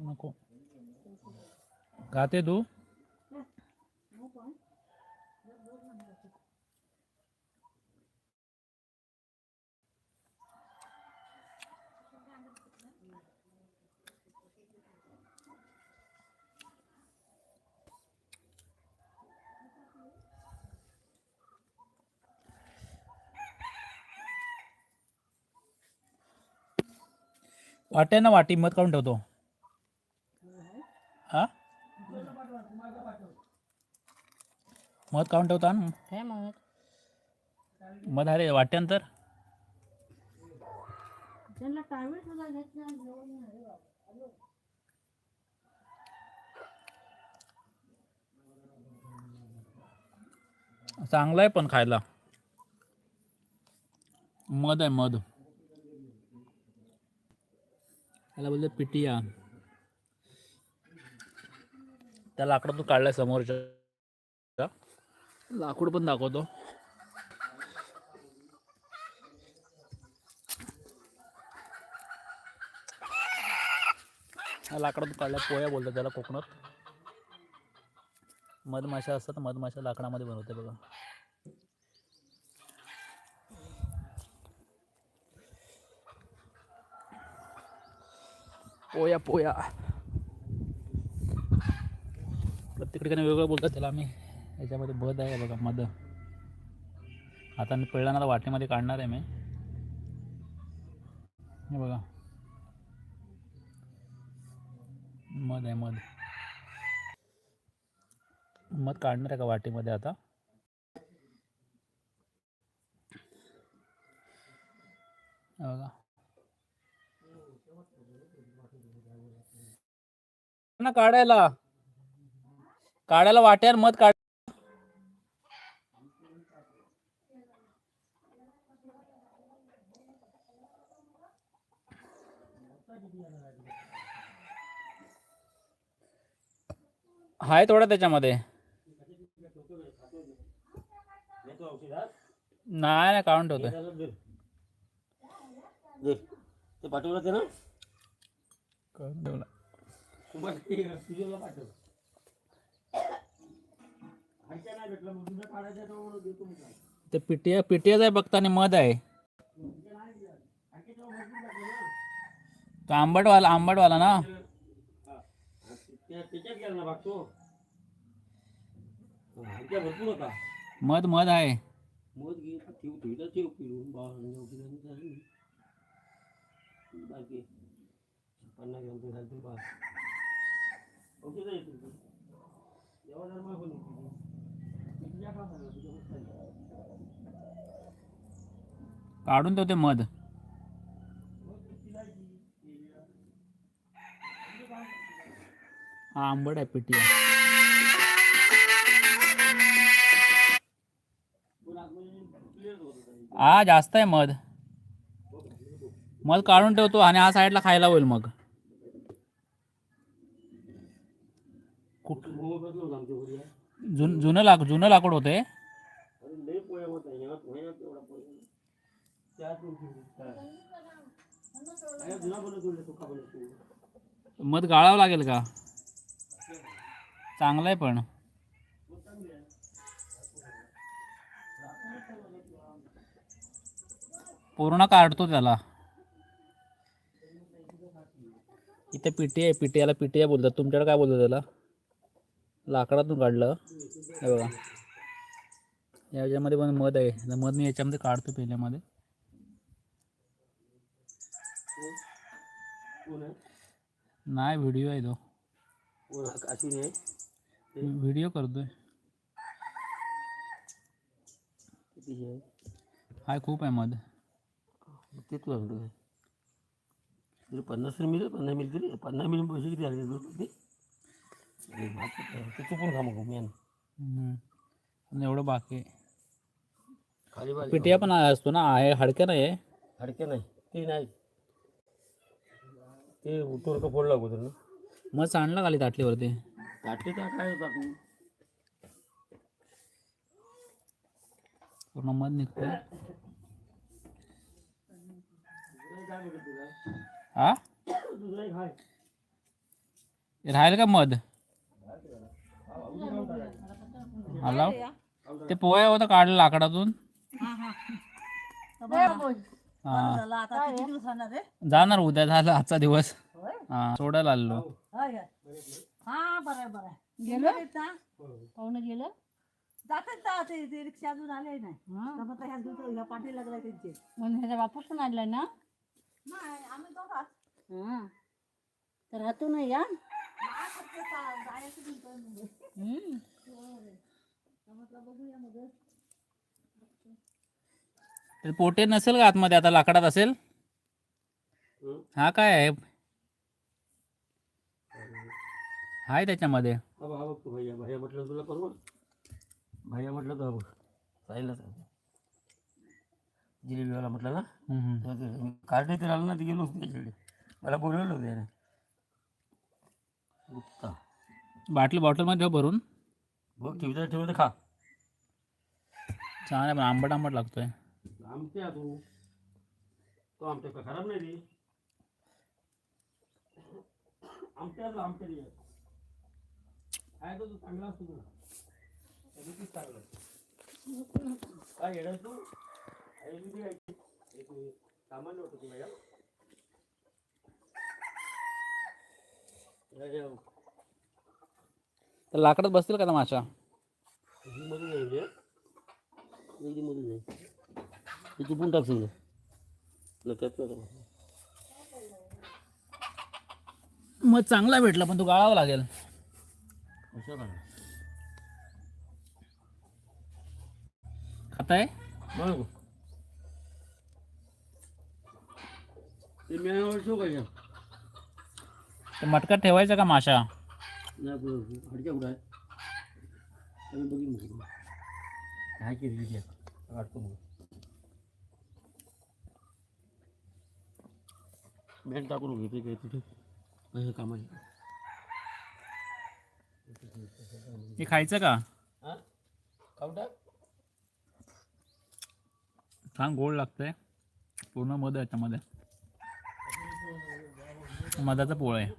नको. गाते तू? वाटे ना वाटी मत काढून ठेवतो. हा? मध काढून ठेवता ना? काय मग. मध अरे वाट्यानंतर चांगलं आहे पण खायला. मध आहे मध. त्याला बोलते पिटिया त्या लाकडातून काढलाय समोरच्या. लाकूड पण दाखवतो. हा लाकडातून काढल्या पोया बोलतात त्याला कोकणात. मधमाशा असतात मधमाशा लाकडामध्ये बनवते बघा. पोया पोया. प्रत्येक ठिकाणी वेगळं बोलतात त्याला आम्ही. याच्यामध्ये बद आहे बघा मध. आता मी पिळणारा वाटेमध्ये काढणार आहे मी. हे बघा. मध आहे मध. मध काढणार आहे का वाटेमध्ये आता? हे बघा. ना काढायला. काढायला वाट्यावर मध काढ हाय थोडा त्याच्यामध्ये. नाही नाही काढून ठेवतोय. ते तुझ्याला पाठव नाही भेटलं मग देतो मी काय. पिटिया पिटियाच आहे बघता आणि मध आहे. तो आंबटवाला आंबटवाला ना? त्या- त्याच्यात गेला ना हलक्या भरपूर होता. मध मध आहे. मध घे ठेव ठेवता ठेव पिळून बाकी. पन्नास घालतो बा काढून तो ते काढून ठेवते मध. हा आंबट आहे पिटी हा जास्त आहे मध. मध काढून ठेवतो आणि हा साईडला खायला होईल मग कुठ- हो, बसलो होतो आमच्या घरी. जुन जुनं लाक जुनं लाकूड होते. मध गाळावं लागेल का? चांगलं आहे पण. पूर्ण काढतो त्याला. इथे पिटी आहे पिटियाला पिटिया बोलतात. तुमच्याकडे काय बोलतात त्याला? लाकडातून काढलं. हे बघा. याच्यामध्ये पण मध आहे. मध मी याच्यामध्ये काढतो पहिल्यामध्ये नाही व्हिडिओ आहे तो. आहे? व्हिडिओ करतोय. आहे? हाय खूप आहे मध. ते तुला पन्नास मिळेल पन्नास मिळेल तरी पन्नास मिळून पैसे किती आले? ते ते चुकून खा मग मेन. हम्म. एवढं बाकी आहे. खाली पिटिया पण असतो ना आहे हडक्या नाही आहे. हडके नाही ते नाही ते उठून का फोड लागू ना. मग सांडला खाली ताटलीवरती. ताटे तर काय होता पूर्ण मध निघतंय. हा? हाय हे राहील का मध? आला? ते पोहे होतं काढलं लाकडातून. हा आता किती दिवसांना रे? जाणार उद्या झालं आजचा दिवस. हा सोडायला आलो. हा बरं बरं गेलो? पाहुणं गेलं? जातात ते रिक्षा अजून आले नाही? पाठी त्यांचे. ह्याचा बापूस पण आणलाय ना? आम्ही हा. तर राहतो ना या? पोटे नसेल का आतमध्ये? आता लाकडात असेल? हं? काय आहे? हाय त्याच्यामध्ये. हा हा म्हटलं तुला परवा भैया म्हटलं तर. साहिलला जिलेबीवाला म्हटलं ना. तर ते- कार्ड इथे आलं ना ते गेलो होतो त्याच्याकडे. मला बोलवलं होतं त्याने गुप्ता बाटली बॉटलमध्ये भरून. बघ ठेवता ठेवता खा. छान आहे पण आंबट आंबट लागतोय तू? तो का खराब नाही रे रे तो तू चांगला असतो तू कधीच चांगला काय येणार तू तू सामान्य होतं तुला या या- या. तर लाकडात बसतील का त्या माशा मधून जाईल. ते टाक सगळं लक्षात. मग चांगला भेटला पण तो गाळावा लागेल. खाताय? बघ ते मिळावर ठेव का ते मटक्यात ठेवायचं का माशा? नाही आपलं हडक्या कुठं आहे. आम्ही बघीन केली ती आता? काढतो मग. बँक टाकून घेते काय तिथे. पैसे कामाचे. हे खायचं का? हां? खाऊ टाक. छान गोड लागतंय. पूर्ण मध आहे याच्यामध्ये मधाचा पोळं आहे.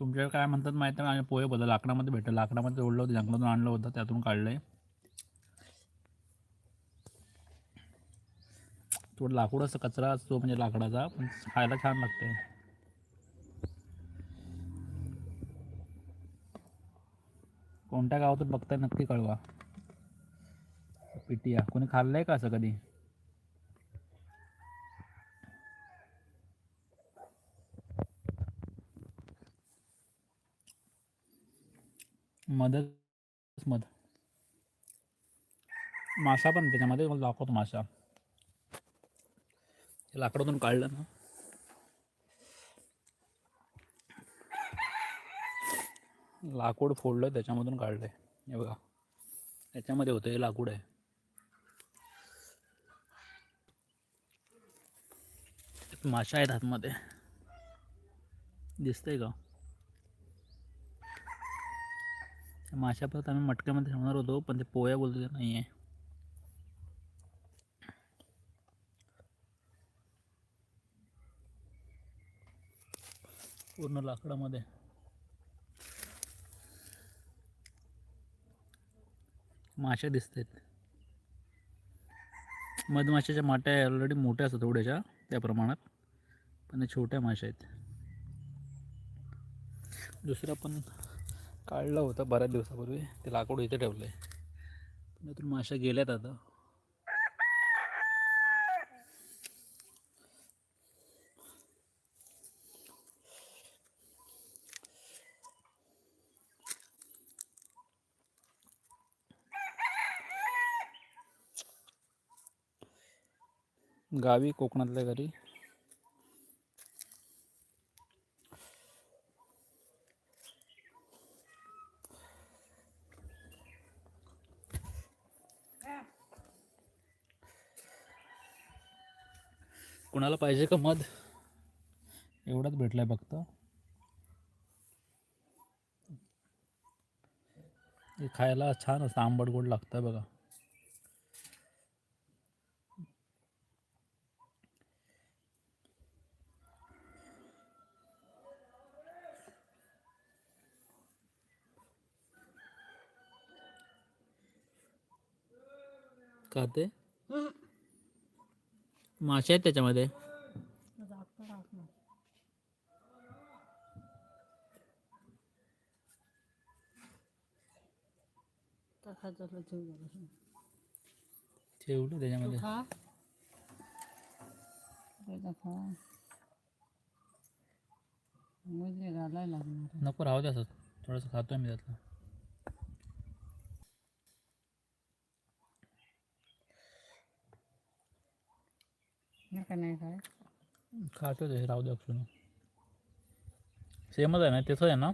तुमच्याकडे काय म्हणतात माहिती आहे पोहे बदल. लाकडामध्ये भेटलं. लाकडामध्ये ओढलं होतं. जंगलातून आणलं होतं. त्यातून काढलं आहे थोडं लाकूड असं कचरा असतो म्हणजे लाकडाचा पण खायला छान लागते कोणत्या गावातून बघताय नक्की कळवा. पिटिया कोणी खाल्लंय का असं कधी? मदत मध मासा पण त्याच्यामध्ये मला दाखवतो मासा लाकडातून काढलं ना. लाकूड फोडलं त्याच्यामधून काढलंय. हे बघा. याच्यामध्ये होतं हे लाकूड आहे. माशा आहेत आतमध्ये. दिसतंय का? माशा परत आम्ही मटक्यामध्ये ठेवणार होतो पण ते पोया बोलतो ते नाही आहे पूर्ण लाकडामध्ये. माशा दिसत आहेत मधमाशाच्या माट्या ऑलरेडी मोठ्या असतात थोड्याशा त्या प्रमाणात. पण हे छोट्या माशा आहेत. दुसरं पण काढलं होतं बऱ्याच दिवसापूर्वी. ते लाकूड इथे ठेवलं आहे पण त्यातून माशा गेल्यात आता. गावी कोकणातल्या घरी. कुणाला पाहिजे का मध? एवढाच भेटलाय फक्त. हे खायला छान असतं आंबट गोड लागतं बघा. खाते मासे आहेत त्याच्यामध्ये. ठेवलं त्याच्यामध्ये. नको राहू दे असं. थोडंसं खातोय मी त्यातलं. नाही का नाही काय खातो ते राहू दे अक्षुन. सेमच आहे ना तेच आहे ना?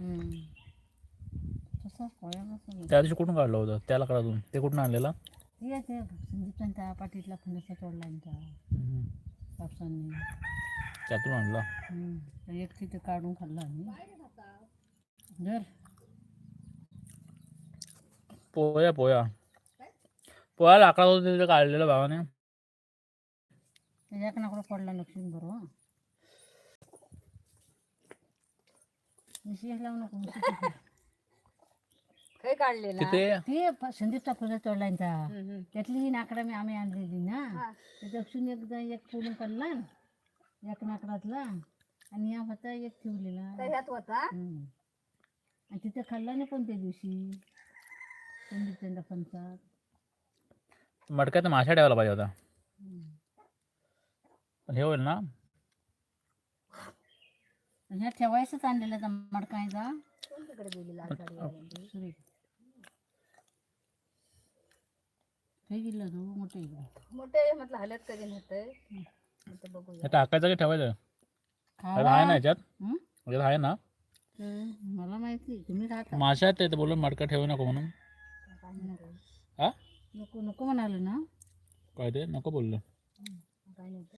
त्या दिवशी कुठून काढलं होतं? त्याला काढून ते कुठून आणलेलं? त्या पाठीतला फणसा तोडला. कापसांनी त्यातून आणला? एक तिथे काढून खाल्ला आम्ही. जर पोया पोया. पोया लाकडा होतं तिथे काढलेलं भावाने. त्याच्या नाकडं पडला लक्ष्मी बरोबर विशेष लावू नको विशेष काही काढलेला तिथे ते संदीपचा फुलं तोडला त्या. त्यातली ही नाकडा मी आम्ही आणलेली ना. ते दक्षिण एकदा एक फोडून काढला एक नाकडातला. आणि या होता एक ठेवलेला. होता. आणि तिथे खाल्ला नाही पण त्या दिवशी. संदीपच्या पंचात मडक्यात माशा ठेवायला पाहिजे होता. हे होईल ना? ह्या ठेवायचंच आणलेलं त्या मडकायचा तिकडे गेली लाल साडी घालून. सुरेख काही गेलं तू मोठे इकडे. मोठे म्हटलं हलत कधी नव्हते आता बघूया. हे टाकायचं की ठेवायचं? आहे ना याच्यात हं? याच्यात आहे ना? मला माहिती तुम्ही खाता माशा आहेत ते बोलून मडका ठेवू नको म्हणून. हा? नको नको म्हणाले ना. काय ते? नको बोललो. काय